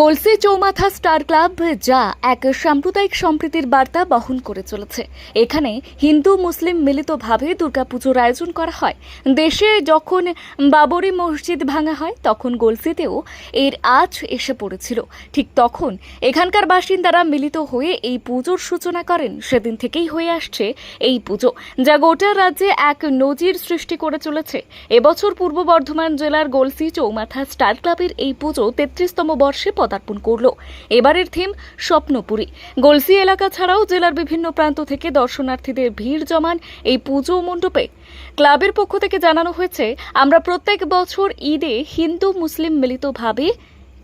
Glossy চৌমাথা star club যা এক সাম্প্রদায়িক সম্প্রীতির বার্তা বহন করে চলেছে। এখানে হিন্দু, মুসলিম মিলিতভাবে দুর্গাপুজোর আয়োজন করা হয়। দেশে যখন বাবরি মসজিদ ভাঙা হয়, তখন গোলসিতেও এর আজ এসে পড়েছিল। ঠিক তখন এখানকার বাসিন্দারা মিলিত হয়ে এই পুজোর সূচনা করেন। সেদিন থেকেই হয়ে আসছে এই পুজো, যা গোটা রাজ্যে এক নজির সৃষ্টি করে চলেছে। এবছর পূর্ব বর্ধমান জেলার গোলসি চৌমাথা স্টার ক্লাবের এই পুজো তেত্রিশতম বর্ষে পদার্পণ করল। এবারের থিম স্বপ্নপুরী। গোলসি এলাকা ছাড়াও জেলার বিভিন্ন প্রান্ত থেকে দর্শনার্থীদের ভিড় জমান এই পুজো মণ্ডপে। ক্লাবের পক্ষ থেকে জানানো হয়েছে, আমরা প্রত্যেক বছর ঈদে হিন্দু মুসলিম মিলিতভাবে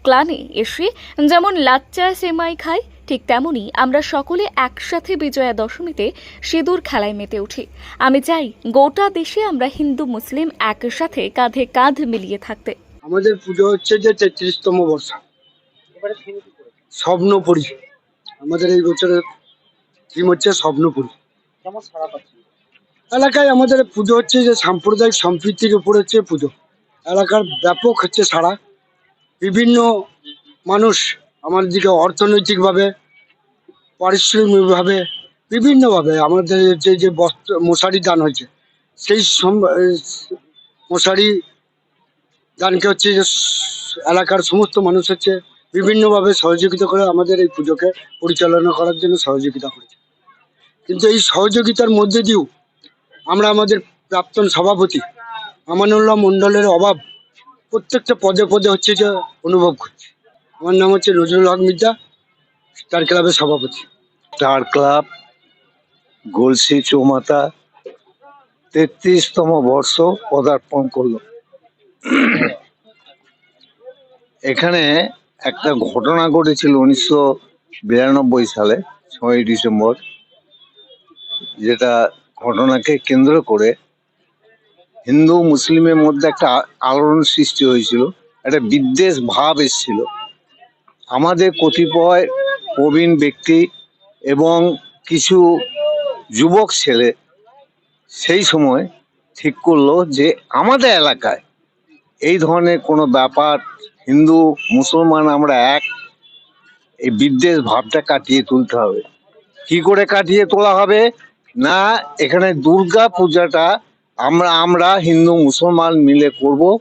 ক্লানে এসে যেমন লাচ্চা, সেমাই খাই, ঠিক তেমনি আমরা সকলে একসাথে বিজয়া দশমীতে সিঁদুর খেলায় মেতে উঠি। আমি চাই গোটা দেশে আমরা হিন্দু, মুসলিম একসাথে কাঁধে কাঁধ মিলিয়ে থাকতে। আমাদের পুজো হচ্ছে যে তেত্রিশতম বর্ষ। স্বপ্নপুরী। আমাদের এই বছরের থিম হচ্ছে স্বপ্নপুরী। কেমন সারা পাচ্ছি? এলাকায় আমাদের পুজো হচ্ছে যে সাম্প্রদায়িক সম্প্রীতির উপর হচ্ছে পুজো। এলাকার ব্যাপক হচ্ছে সারা বিভিন্ন মানুষ আমাদের দিকে অর্থনৈতিকভাবে পারিশ্রমিকভাবে বিভিন্নভাবে আমাদের যে যে বস্ত্র মশারি দান হয়েছে সেই মশারি দানকে হচ্ছে যে এলাকার সমস্ত মানুষ হচ্ছে বিভিন্নভাবে সহযোগিতা করে আমাদের এই পুজোকে পরিচালনা করার জন্য সহযোগিতা করেছে। কিন্তু এই সহযোগিতার মধ্যে দিয়েও আমরা আমাদের প্রাক্তন সভাপতি আমানুল্লাহ মণ্ডলের অভাব প্রত্যেকটা পদে পদে হচ্ছে যে অনুভব করছি। আমার নাম হচ্ছে নজরুল হক মির্জা, স্টার ক্লাবের সভাপতি। স্টার ক্লাব, গলসি চৌমাতা তেত্রিশতম বর্ষ পদার্পণ করল। এখানে একটা ঘটনা ঘটেছিল উনিশশো বিরানব্বই সালে, ছয়ই ডিসেম্বর, যেটা ঘটনাকে কেন্দ্র করে হিন্দু মুসলিমের মধ্যে একটা আলোড়ন সৃষ্টি হয়েছিল, একটা বিদ্বেষ ভাব এসেছিল। আমাদের কতিপয় প্রবীণ ব্যক্তি এবং কিছু যুবক ছেলে সেই সময় ঠিক করল যে আমাদের এলাকায় এই ধরনের কোনো ব্যাপার হিন্দু, মুসলমান আমরা এক। এই বিদ্বেষ ভাবটা কাটিয়ে তুলতে হবে। কি করে কাটিয়ে তোলা হবে? না, এখানে দুর্গা পূজাটা আমরা আমরা হিন্দু, মুসলমান মিলে করব।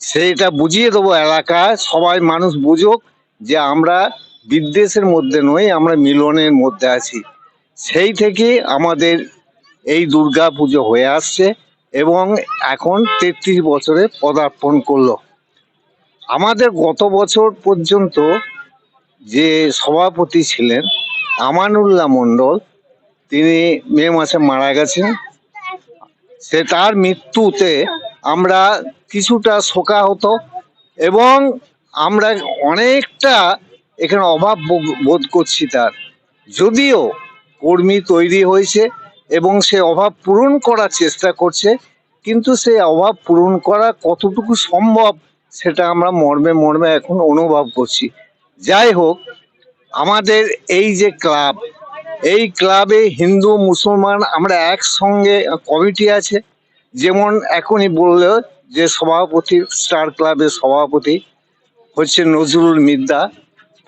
সেইটা বুঝিয়ে দেবো এলাকায়। সবাই মানুষ বুঝুক যে আমরা বিদ্বেষের মধ্যে নই, আমরা মিলনের মধ্যে আছি। সেই থেকে আমাদের এই দুর্গা পুজো হয়ে আসছে এবং এখন তেত্রিশ বছরে পদার্পণ করল। আমাদের গত বছর পর্যন্ত যে সভাপতি ছিলেন আমানুল্লাহ মণ্ডল, তিনি মে মাসে মারা গেছেন। সে তার মৃত্যুতে আমরা কিছুটা শোকাহত এবং আমরা অনেকটা এখানে অভাব বোধ করছি তার। যদিও কর্মী তৈরি হয়েছে এবং সে অভাব পূরণ করার চেষ্টা করছে, কিন্তু সে অভাব পূরণ করা কতটুকু সম্ভব সেটা আমরা মর্মে মর্মে এখন অনুভব করছি। যাই হোক, আমাদের এই যে ক্লাব, এই ক্লাবে হিন্দু, মুসলমান আমরা একসঙ্গে কমিটি আছে। যেমন এখনই বলল যে সভাপতি, স্টার ক্লাবের সভাপতি হচ্ছে নজরুল মিদ্দা,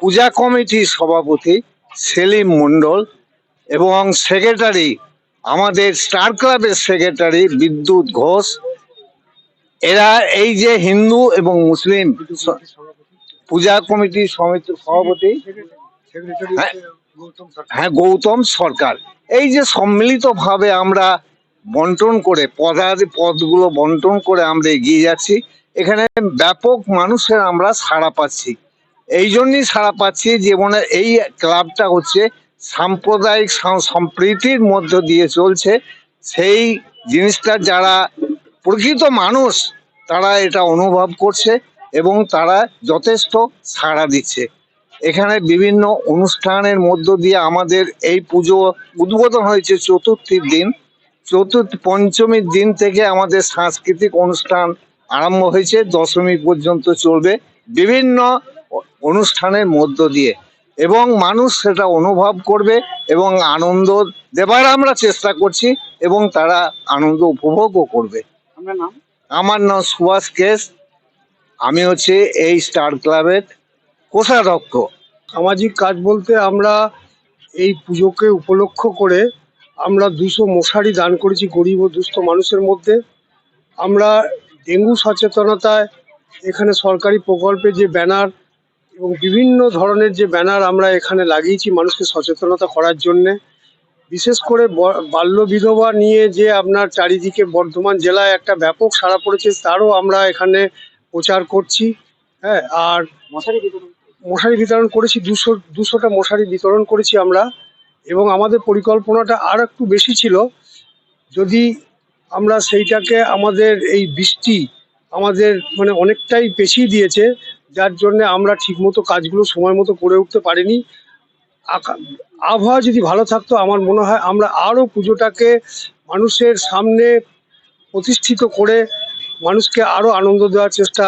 পূজা কমিটির সভাপতি সেলিম মণ্ডল এবং সেক্রেটারি, আমাদের স্টার ক্লাবের সেক্রেটারি বিদ্যুৎ ঘোষ এরা এই যে হিন্দু এবং মুসলিম পূজা সমিতি সভাপতি হ্যাঁ। গৌতম সরকার হ্যাঁ গৌতম সরকার এই যে সম্মিলিতভাবে আমরা বন্টন করে পদাদি পদগুলো বন্টন করে আমরা এগিয়ে যাচ্ছি, এখানে ব্যাপক মানুষের আমরা সাড়া পাচ্ছি এই জন্যই সাড়া পাচ্ছি যে মনে এই ক্লাবটা হচ্ছে সাম্প্রদায়িক সম্প্রীতির মধ্য দিয়ে চলছে সেই জিনিসটা যারা প্রকৃত মানুষ তারা এটা অনুভব করছে এবং তারা যথেষ্ট সাড়া দিচ্ছে। এখানে বিভিন্ন অনুষ্ঠানের মধ্য দিয়ে আমাদের এই পুজো উদ্বোধন হয়েছে চতুর্থীর দিন। চতুর্থ পঞ্চমীর দিন থেকে আমাদের সাংস্কৃতিক অনুষ্ঠান আরম্ভ হয়েছে, দশমী পর্যন্ত চলবে বিভিন্ন অনুষ্ঠানের মধ্য দিয়ে এবং মানুষ সেটা অনুভব করবে এবং আনন্দ দেবার আমরা চেষ্টা করছি এবং তারা আনন্দ উপভোগও করবে। আমার নাম সুভাষ কেস। আমি হচ্ছে এই স্টার ক্লাবের কোষাধ্যক্ষ। সামাজিক কাজ বলতে আমরা এই পুজোকে উপলক্ষ করে আমরা দুশো মশারি দান করেছি গরিব ও দুস্থ মানুষের মধ্যে। আমরা ডেঙ্গু সচেতনতায় এখানে সরকারি প্রকল্পে যে ব্যানার এবং বিভিন্ন ধরনের যে ব্যানার আমরা এখানে লাগিয়েছি মানুষকে সচেতনতা করার জন্যে। বিশেষ করে বাল্য বিধবা নিয়ে যে আপনার চারিদিকে বর্ধমান জেলায় একটা ব্যাপক সাড়া পড়েছে তারও আমরা এখানে প্রচার করছি। হ্যাঁ আর মশারি বিতরণ করেছি। দুশো দুশোটা মশারি বিতরণ করেছি আমরা। এবং আমাদের পরিকল্পনাটা আর একটু বেশি ছিল যদি আমরা সেইটাকে আমাদের এই বৃষ্টি আমাদের মানে অনেকটাই পেছিয়ে দিয়েছে যার জন্য আমরা ঠিকমতো কাজগুলো সময় মতো করে উঠতে পারিনি। আবহাওয়া যদি ভালো থাকতো, আমার মনে হয় আমরা আরও পুজোটাকে মানুষের সামনে প্রতিষ্ঠিত করে মানুষকে আরও আনন্দ দেওয়ার চেষ্টা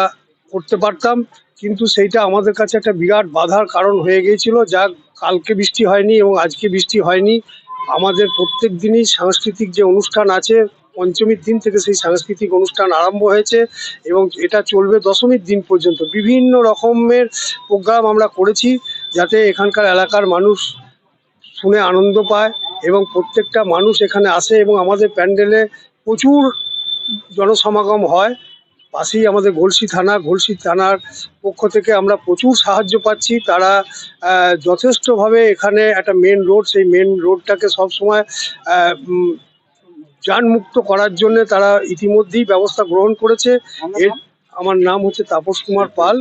করতে পারতাম। কিন্তু সেইটা আমাদের কাছে একটা বিরাট বাধার কারণ হয়ে গিয়েছিল। যা কালকে বৃষ্টি হয়নি এবং আজকে বৃষ্টি হয়নি। আমাদের প্রত্যেক দিনই সাংস্কৃতিক যে অনুষ্ঠান আছে, পঞ্চমীর দিন থেকে সেই সাংস্কৃতিক অনুষ্ঠান আরম্ভ হয়েছে এবং এটা চলবে দশমীর দিন পর্যন্ত। বিভিন্ন রকমের প্রোগ্রাম আমরা করেছি যাতে এখানকার এলাকার মানুষ শুনে আনন্দ পায় এবং প্রত্যেকটা মানুষ এখানে আসে এবং আমাদের প্যান্ডেলে প্রচুর জনসমাগম হয়। পাশেই আমাদের গলসি থানা গলসি থানার পক্ষ থেকে আমরা প্রচুর সাহায্য পাচ্ছি। তারা যথেষ্টভাবে এখানে একটা মেন রোড সেই মেন রোডটাকে সবসময় যানমুক্ত করার জন্য তারা ইতিমধ্যেই ব্যবস্থা গ্রহণ করেছে। এর, আমার নাম হচ্ছে তাপস কুমার পাল।